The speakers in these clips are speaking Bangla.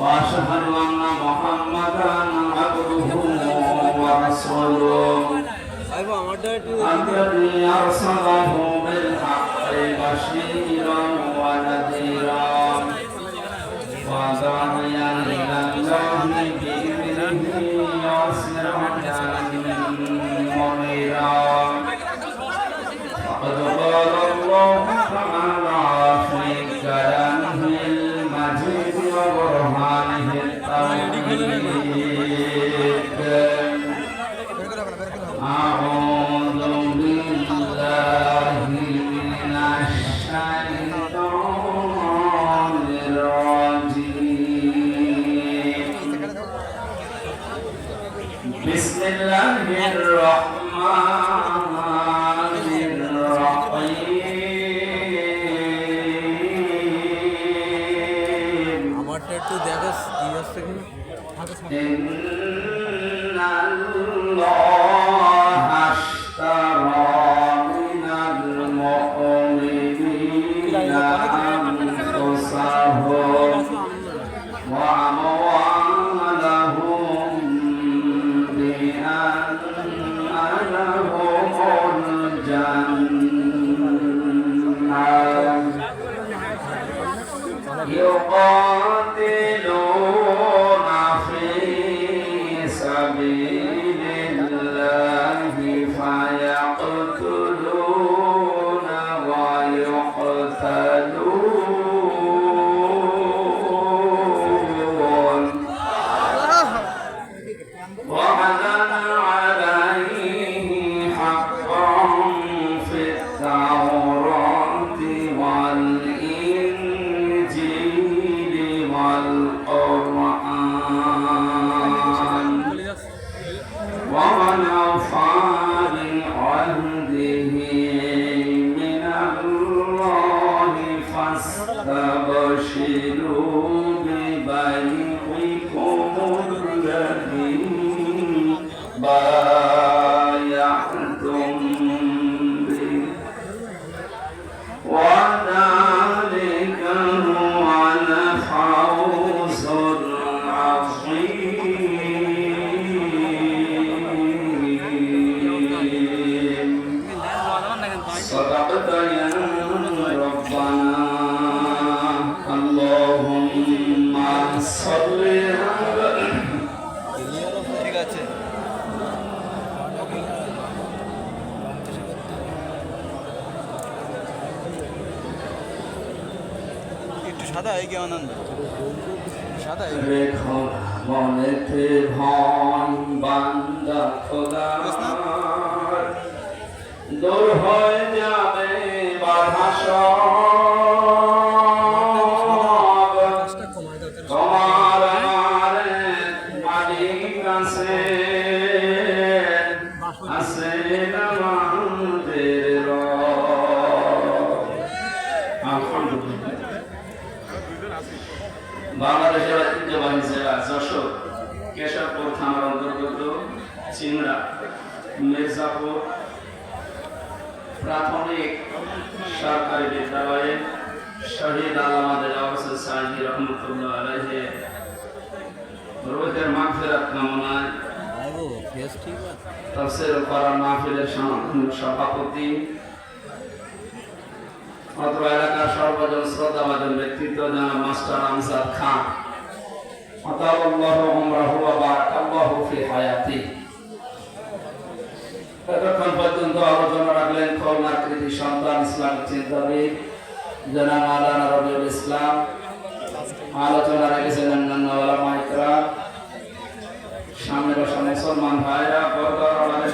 وأشهد أن محمدا عبده ورسوله الذي أرسله بالحق بشيرا ونذيرا وداعيا আমারটা একটু দেখো কি আসছে কিনা إن الله اشترى من المؤمنين يقاتلون في سبيل الله فيقتلون ويقتلون. ঠিক আছে। একটু সাদা কেমন আনবে সাদা মনেতে বান্দা দূর হয়ে যাবে বাধা সব। চিংড়া মির্জাপুর প্রাথমিক সরকারি বিদ্যালয়ে। শহীদ আল্লামাদের অবসর সাহি রহমতুল্লাহ আলহে রোহিতের মাগফিরাত কামনায় তফসির করার মাহফিলের সভাপতি। অত্র এলাকার সর্বজন শ্রদ্ধাভাজন ব্যক্তিত্ব জানা মাস্টার আমসাদ খান। আতাল্লাহু উমরাহু ওয়া বারাকাল্লাহু ফি হায়াতি। এতক্ষণ পর্যন্ত আলোচনা রাখলেন খুলনার কৃতি সন্তান ইসলামিক চিন্তাবিদ জনাব মাওলানা রবিউল ইসলাম। আলোচনা রেখেছেন অন্যান্য ওলামা ইকরাম সামনে বসা মুসলমান ভাইরা বরদর আমাদের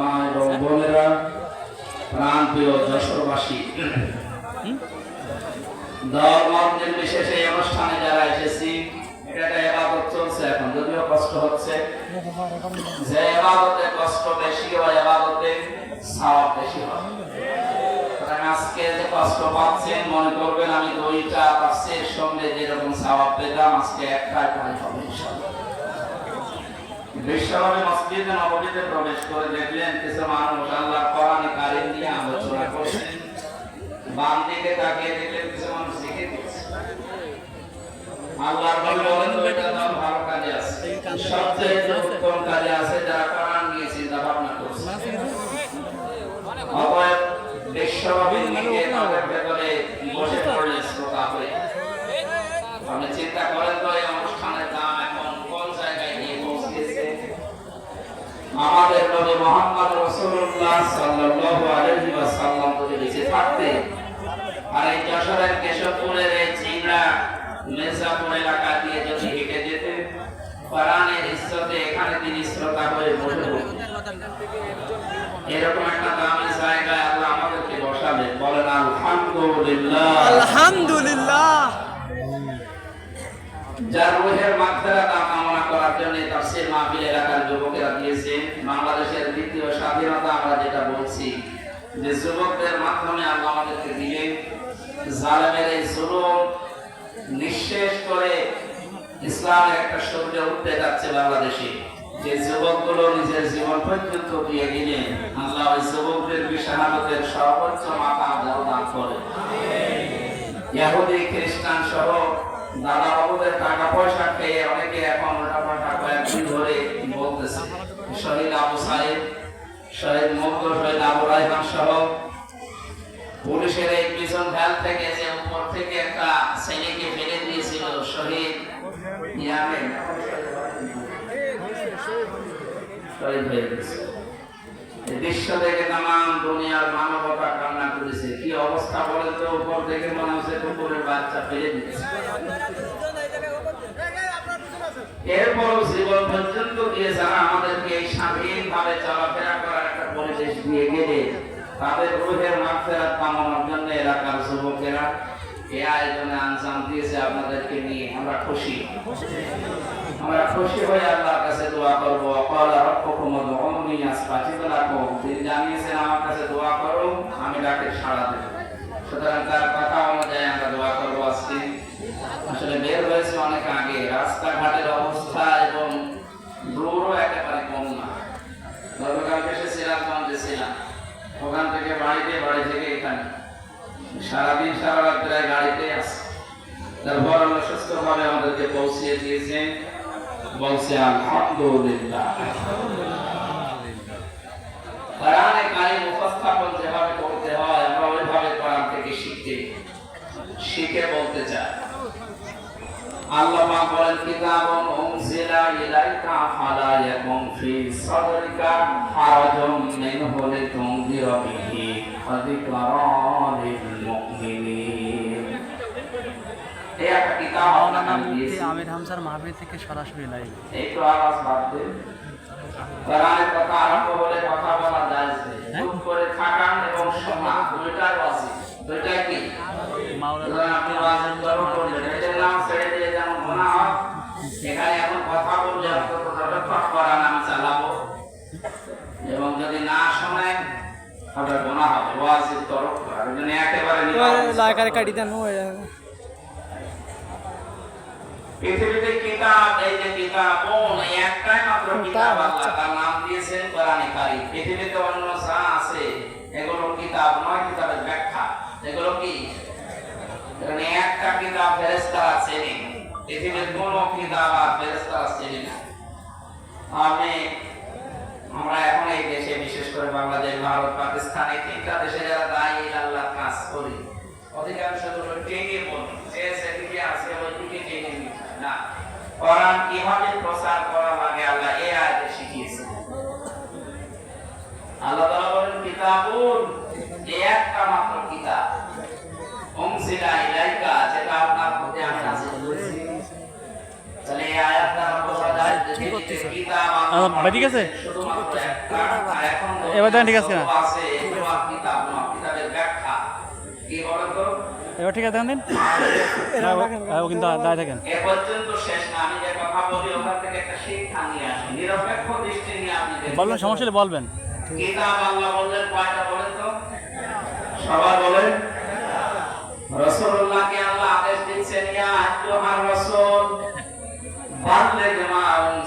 মা এবং বোনেরা প্রাণ প্রিয় যশোরবাসী এই অনুষ্ঠানে যারা এসেছি এটা একটা এবাদত চলছে এখন, যদিও কষ্ট হচ্ছে। যে এবাদতে কষ্ট বেশি হয় এবাদতে সওয়াব বেশি হয়। আজকে যে কষ্ট পাচ্ছেন, মনে করবেন আমি দুইটা তাফসীর সঙ্গে যেরকম সওয়াব পেতাম, আজকে একটাই পাই হবে বিশ্বনবী মসজিদে নববীতে প্রবেশ করে দেখলেন কিছু মানুষ আল্লাহ কোরআনে কারিম নিয়ে আলোচনা করছেন। বাম দিকে তাকিয়ে দেখলেন কিছু মানুষ শিখে দিচ্ছে আল্লাহর নবী বলেন ভালো কাজে আছে। সবচেয়ে উত্তম কাজে আছে যারা কোরআন নিয়ে চিন্তা ভাবনা করছে। অতএব বিশ্বনবী নিয়ে তাদের ভেতরে বসে পড়লেন শ্রোতা হয়ে আপনি চিন্তা করেন তো এই অনুষ্ঠানের দাম এখন কোন জায়গায় গিয়ে পৌঁছেছে? আমাদের নবী মোহাম্মদ রাসূলুল্লাহ সাল্লাল্লাহু আলাইহি ওয়াসাল্লাম যদি বেঁচে থাকতেন আর এই যশোরের কেশবপুরের এই চিংড়া মির্জাপুর এলাকা দিয়ে যদি হেঁটে যেতেন কোরআনের ইজ্জতে এখানে তিনি শ্রোতা হয়ে বসে এরকম একটা দামি জায়গায় আল্লাহ আমাদেরকে বসাবে। বলেন আলহামদুলিল্লাহ। আলহামদুলিল্লাহ। যার রুহের মাগফিরাত কামনা করার জন্য তাফসীর মাহফিল এলাকার যুবকেরা দিয়েছেন বাংলাদেশের দ্বিতীয় স্বাধীনতা আমরা যেটা বলছি যে যুবকদের মাধ্যমে আল্লাহ আমাদেরকে দিলেন জালেমের এই জুলুম নিঃশেষ করে ইসলামের একটা সূর্য উঠতে যাচ্ছে বাংলাদেশে। যে যুবকগুলো নিজের জীবন পর্যন্ত দিয়ে দিলেন আল্লাহ ওই যুবকদের বিশাহাদতের সর্বোচ্চ মাথা দান করে। ইহুদি খ্রিস্টান সহ দাদা বাবুদের টাকা পয়সা অনেকে এখন কয়েকদিন ধরে বলতেছে। শহীদ আবু সাহেব শহীদ মুগ্ধ শহীদ আবু রাইহান সহ পুলিশের এই পিছন ভ্যাল থেকে যে উপর থেকে একটা ছেলেকে ফেলে দিয়েছিল, শহীদ ইয়ামেন দৃশ্য দেখে তাম দুনিয়ার মানবতা কান্না করেছে। কি অবস্থা বলেন তো? উপর থেকে মনে হচ্ছে কুকুরের বাচ্চা ফেলে দিচ্ছে এরপরও জীবন পর্যন্ত দিয়ে যারা আমাদেরকে স্বাধীনভাবে চলাফেরা করার একটা পরিবেশ দিয়ে গেলে তাদের রুহের মাগফিরাত কামনার জন্য এলাকার যুবকেরা এই আয়োজনে আঞ্জাম দিয়েছে আপনাদেরকে নিয়ে। আমরা খুশি। আমরা খুশি হয়ে আল্লাহর কাছে দোয়া করব। ক্বালা রাব্বুকুম উদউনি আস্তাজিব লাকুম। তিনি জানিয়েছেন, আমার কাছে দোয়া করো, আমি ডাকে সাড়া দেব। সুতরাং তার কথা অনুযায়ী আমরা দোয়া করব আজকে। আসলে বের হয়েছে অনেক আগে। রাস্তাঘাটের অবস্থা ওখান থেকে বাড়িতে, বাড়ি থেকে এখানে। সারাদিন সারা রাত প্রায় গাড়িতে আছে। তারপর আল্লাহ সুস্থভাবে আমাদেরকে পৌঁছিয়ে দিয়েছেন। বলছে, আলহামদুলিল্লাহ। কোরআনে কারিম উপস্থাপন যেভাবে করতে হয়, আমরা ওইভাবে কোরআন থেকে শিখতে শিখে বলতে চাই। আল্লাহ পাক বলেন কিতাবুন উনজিলা ইলাইকা ফালা ইয়াকুন ফি সাদরিকা হারাজুন মিনহু লিতুনজিরা বিহি ওয়া যিকরা লিল মুমিনিন. এই একটা কিতাব আপনাকে আমি দিয়েছি। আমির হামসার মাহফিল থেকে সরাসরি লাইভ। একটু আওয়াজ বাদ দেন কোরআনের কথা আরম্ভ হলে কথা বলা যায় চুপ করে থাকান এবং শোনা দুইটাই ওয়াজিব। দুইটাই কি? সুতরাং আপনি ওয়াজিব কর্ম করলেন এটার নাম ছেড়ে দিয়ে যেমন গুনাহ হয় এখানে এখন কথা বললে অন্তত যতক্ষণ করান আমি চালাবো এবং যদি না শোনেন তাহলে গুনাহ হবে ওয়াজিব তরফ আর যদি একেবারে নিরাপদ লাইকারে কাটি দেন পৃথিবীতে কিতাব এই যে কিতাব কোন এই একটাই মাত্র কিতাব আল্লাহ তার নাম দিয়েছেন কোরআনে কারীম। পৃথিবীতে অন্য যা আছে এগুলো কিতাব নয় কিতাবের ব্যাখ্যা। এগুলো কি? এখানে একটা কিতাব ফেরেশতারা চেনে। পৃথিবীর কোন কিতাব আর ফেরেশতারা চেনে না। আমি আমরা এখন এই দেশে বিশেষ করে বাংলাদেশ ভারত পাকিস্তান এই তিনটা দেশে যারা দায়ী আল্লাহ কাজ করি। অধিকাংশ টেনে বলি যে সেদিকে আছে ওই দিকে টেনে না। কোরআন কীভাবে প্রচার করা লাগে আল্লাহ এই আয়াতে শিখিয়েছে। আল্লাহ তাআলা বলেন কিতাবুন এই একটা মাত্র কিতাব। উনজিলা ইলাইকা যেটা আপনার প্রতি আমি নাযিল করেছি। তাহলে এই আয়াতটা আমরা বোঝা যায় যে কিতাব আহ, বাড়ি এবার দেখেন ঠিক আছে তো এবার ঠিক আছে দেখেন দিন। ও- ও কিন্তু দায় থাকেন। এ পর্যন্ত শেষ না আমি যে কথা কথা বলি ওখান থেকে একটা শিক্ষা নিয়ে আসি নিরপেক্ষ দৃষ্টি নিয়ে আপনি বলবেন সমস্যা হলে বলবেন। কিতাব আল্লাহ বললেন কয়টা বলেন তো? সবাই বলেন। রাসূলুল্লাহকে আল্লাহ আদেশ দিচ্ছেন ইয়া আইয়ুহার রাসূল বাল্লিগ মা